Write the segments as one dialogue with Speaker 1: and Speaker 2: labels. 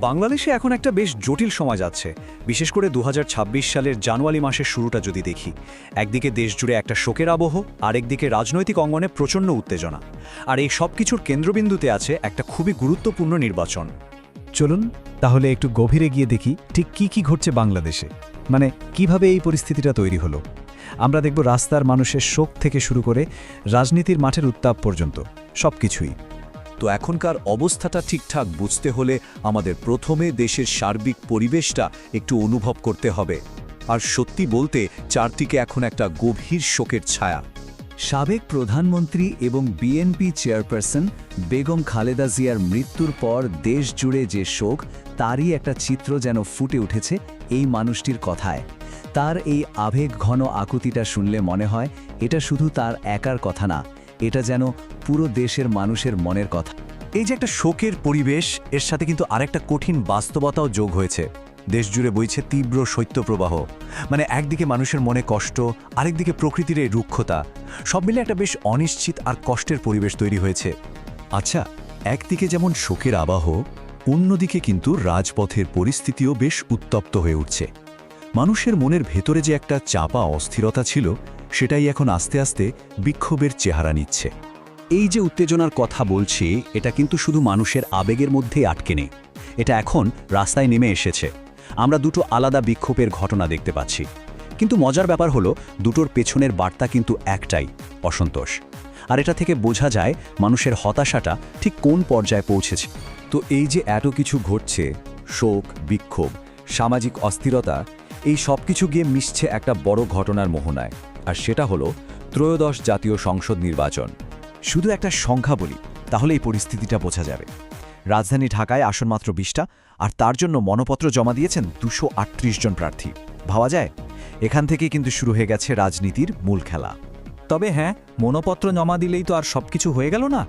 Speaker 1: বাংলাদেশে এখন একটা বেশ জটিল সময় যাচ্ছে। বিশেষ করে দু হাজার ছাব্বিশ সালের জানুয়ারি মাসের শুরুটা যদি দেখি। একদিকে দেশ জুড়ে একটা শোকের আবহ, আরেকদিকে রাজনৈতিক অঙ্গনে প্রচণ্ড উত্তেজনা। আর এই সব কিছুর কেন্দ্রবিন্দুতে আছে একটা খুবই গুরুত্বপূর্ণ নির্বাচন।
Speaker 2: চলুন, তাহলে একটু গভীরে গিয়ে দেখি ঠিক কি কি ঘটছে বাংলাদেশে। মানে কীভাবে এই পরিস্থিতিটা তৈরি হলো? আমরা দেখব রাস্তার মানুষের শোক থেকে শুরু করে রাজনীতির মাঠের উত্তাপ পর্যন্ত। সবকিছুই।
Speaker 3: তো এখনকার অবস্থাটা ঠিকঠাক বুঝতে হলে আমাদের প্রথমে দেশের সার্বিক পরিবেশটা একটু অনুভব করতে হবে। আর সত্যি বলতে, চারদিকে এখন একটা গভীর শোকের ছায়া।
Speaker 4: সাবেক প্রধানমন্ত্রী এবং বিএনপি চেয়ারপারসন বেগম খালেদা জিয়ার মৃত্যুর পর দেশ জুড়ে যে শোক, তারই একটা চিত্র যেন ফুটে উঠেছে এই মানুষটির কথায়। তার এই আবেগ ঘন আকুতিটা শুনলে মনে হয়, এটা শুধু তার একার কথা না এটা যেন পুরো দেশের মানুষের মনের কথা।
Speaker 3: এই যে একটা শোকের পরিবেশ, এর সাথে কিন্তু আরেকটা কঠিন বাস্তবতাও যোগ হয়েছে। দেশ জুড়ে বইছে তীব্র শৈত্যপ্রবাহ। মানে একদিকে মানুষের মনে কষ্ট, আরেকদিকে প্রকৃতির এই রুক্ষতা। সব মিলে একটা বেশ অনিশ্চিত আর কষ্টের পরিবেশ তৈরি হয়েছে। আচ্ছা একদিকে যেমন শোকের আবাহ, অন্যদিকে কিন্তু রাজপথের পরিস্থিতিও বেশ উত্তপ্ত হয়ে উঠছে। মানুষের মনের ভেতরে যে একটা চাপা অস্থিরতা ছিল, সেটাই এখন আস্তে আস্তে বিক্ষোভের চেহারা নিচ্ছে।
Speaker 1: এই যে উত্তেজনার কথা বলছি, এটা কিন্তু শুধু মানুষের আবেগের মধ্যেই আটকে নেই। এটা এখন রাস্তায় নেমে এসেছে। আমরা দুটো আলাদা বিক্ষোভের ঘটনা দেখতে পাচ্ছি। কিন্তু মজার ব্যাপার হলো, দুটোর পেছনের বার্তা কিন্তু একটাই, অসন্তোষ। আর এটা থেকে বোঝা যায়, মানুষের হতাশাটা ঠিক কোন পর্যায়ে পৌঁছেছে।
Speaker 3: তো এই যে এত কিছু ঘটছে, শোক, বিক্ষোভ, সামাজিক অস্থিরতা এই সব কিছু গিয়ে মিশছে একটা বড় ঘটনার মোহনায়, আর সেটা হলো ত্রয়োদশ জাতীয় সংসদ নির্বাচন।
Speaker 1: শুধু একটা সংখ্যা বলি, তাহলে এই পরিস্থিতিটা বোঝা যাবে। রাজধানী ঢাকায় আসন মাত্র বিশটা, আর তার জন্য মনোপত্র জমা দিয়েছেন দুশো জন প্রার্থী। ভাবা যায়? এখান থেকে কিন্তু শুরু হয়ে গেছে রাজনীতির মূল খেলা।
Speaker 2: তবে হ্যাঁ মনোপত্র জমা দিলেই তো আর সবকিছু হয়ে গেল না?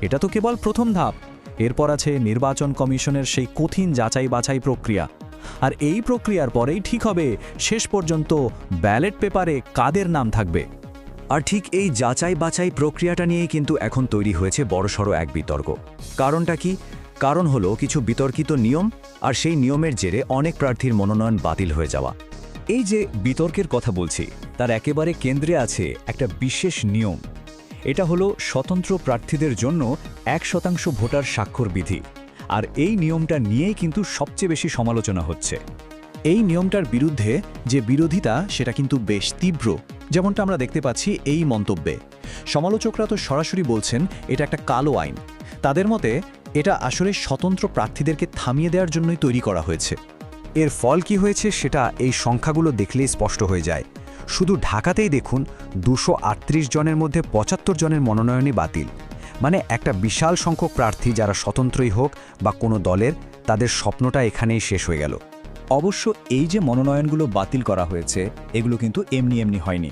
Speaker 2: এটা তো কেবল প্রথম ধাপ। এরপর আছে নির্বাচন কমিশনের সেই কঠিন যাচাই বাছাই প্রক্রিয়া। আর এই প্রক্রিয়ার পরেই ঠিক হবে, শেষ পর্যন্ত ব্যালেট পেপারে কাদের নাম থাকবে।
Speaker 1: আর ঠিক এই যাচাই বাছাই প্রক্রিয়াটা নিয়েই কিন্তু এখন তৈরি হয়েছে বড়সড় এক বিতর্ক। কারণটা কি? কারণ হলো কিছু বিতর্কিত নিয়ম আর সেই নিয়মের জেরে অনেক প্রার্থীর মনোনয়ন বাতিল হয়ে যাওয়া।
Speaker 3: এই যে বিতর্কের কথা বলছি, তার একেবারে কেন্দ্রে আছে একটা বিশেষ নিয়ম। এটা হলো স্বতন্ত্র প্রার্থীদের জন্য এক শতাংশ ভোটার স্বাক্ষর বিধি। আর এই নিয়মটা নিয়েই কিন্তু সবচেয়ে বেশি সমালোচনা হচ্ছে।
Speaker 2: এই নিয়মটার বিরুদ্ধে যে বিরোধিতা, সেটা কিন্তু বেশ তীব্র, যেমনটা আমরা দেখতে পাচ্ছি এই মন্তব্যে। সমালোচকরা তো সরাসরি বলছেন, এটা একটা কালো আইন। তাদের মতে, এটা আসলে স্বতন্ত্র প্রার্থীদেরকে থামিয়ে দেওয়ার জন্যই তৈরি করা হয়েছে।
Speaker 1: এর ফল কি হয়েছে, সেটা এই সংখ্যাগুলো দেখলেই স্পষ্ট হয়ে যায়। শুধু ঢাকাতেই দেখুন, দুশো জনের মধ্যে পঁচাত্তর জনের মনোনয়নই বাতিল। মানে একটা বিশাল সংখ্যক প্রার্থী যারা স্বতন্ত্রই হোক বা কোনো দলের, তাদের স্বপ্নটা এখানেই শেষ হয়ে গেল।
Speaker 5: অবশ্য এই যে মনোনয়নগুলো বাতিল করা হয়েছে, এগুলো কিন্তু এমনি এমনি হয়নি।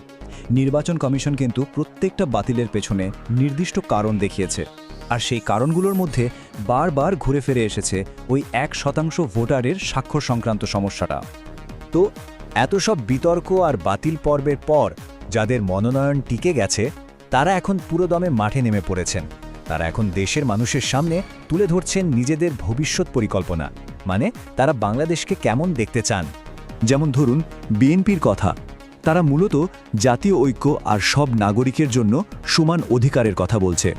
Speaker 5: নির্বাচন কমিশন কিন্তু প্রত্যেকটা বাতিলের পেছনে নির্দিষ্ট কারণ দেখিয়েছে। আর সেই কারণগুলোর মধ্যে বারবার ঘুরে ফিরে এসেছে ওই এক শতাংশ ভোটারের স্বাক্ষর সংক্রান্ত সমস্যাটা।
Speaker 3: তো এত সব বিতর্ক আর বাতিল পর্বের পর, যাদের মনোনয়ন টিকে গেছে তারা এখন পুরোদমে মাঠে নেমে পড়েছেন। তারা এখন দেশের মানুষের সামনে তুলে ধরছেন নিজেদের ভবিষ্যৎ পরিকল্পনা। মানে তারা বাংলাদেশকে কেমন দেখতে চান? যেমন ধরুন, বিএনপির কথা। তারা মূলত জাতীয় ঐক্য আর সব নাগরিকের জন্য সমান অধিকারের কথা বলছে।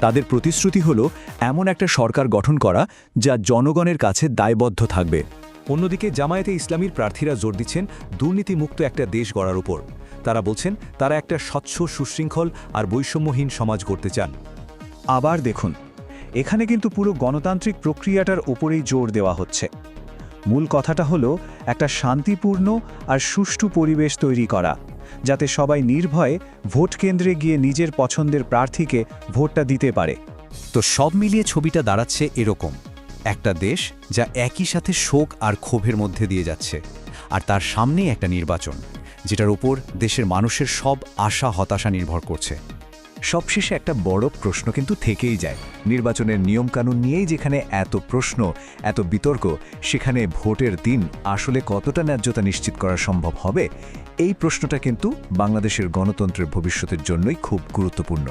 Speaker 3: তাদের প্রতিশ্রুতি হল, এমন একটা সরকার গঠন করা যা জনগণের কাছে দায়বদ্ধ থাকবে। অন্যদিকে, জামায়াতে ইসলামীর প্রার্থীরা জোর দিচ্ছেন দুর্নীতিমুক্ত একটা দেশ গড়ার উপর। তারা বলছেন, তারা একটা স্বচ্ছ, সুশৃঙ্খল আর বৈষম্যহীন সমাজ করতে চান।
Speaker 2: আবার দেখুন, এখানে কিন্তু পুরো গণতান্ত্রিক প্রক্রিয়াটার ওপরেই জোর দেওয়া হচ্ছে। মূল কথাটা হলো, একটা শান্তিপূর্ণ আর সুষ্ঠু পরিবেশ তৈরি করা, যাতে সবাই নির্ভয়ে ভোট কেন্দ্রে গিয়ে নিজের পছন্দের প্রার্থীকে ভোটটা দিতে পারে।
Speaker 1: তো সব মিলিয়ে ছবিটা দাঁড়াচ্ছে এরকম, একটা দেশ যা একই সাথে শোক আর ক্ষোভের মধ্যে দিয়ে যাচ্ছে, আর তার সামনেই একটা নির্বাচন। যেটার উপর দেশের মানুষের সব আশা, হতাশা নির্ভর করছে।
Speaker 3: সবশেষে একটা বড় প্রশ্ন কিন্তু থেকেই যায়। নির্বাচনের নিয়মকানুন নিয়েই যেখানে এত প্রশ্ন, এত বিতর্ক, সেখানে ভোটের দিন আসলে কতটা ন্যায্যতা নিশ্চিত করা সম্ভব হবে, এই প্রশ্নটা কিন্তু বাংলাদেশের গণতন্ত্রের ভবিষ্যতের জন্যই খুব গুরুত্বপূর্ণ।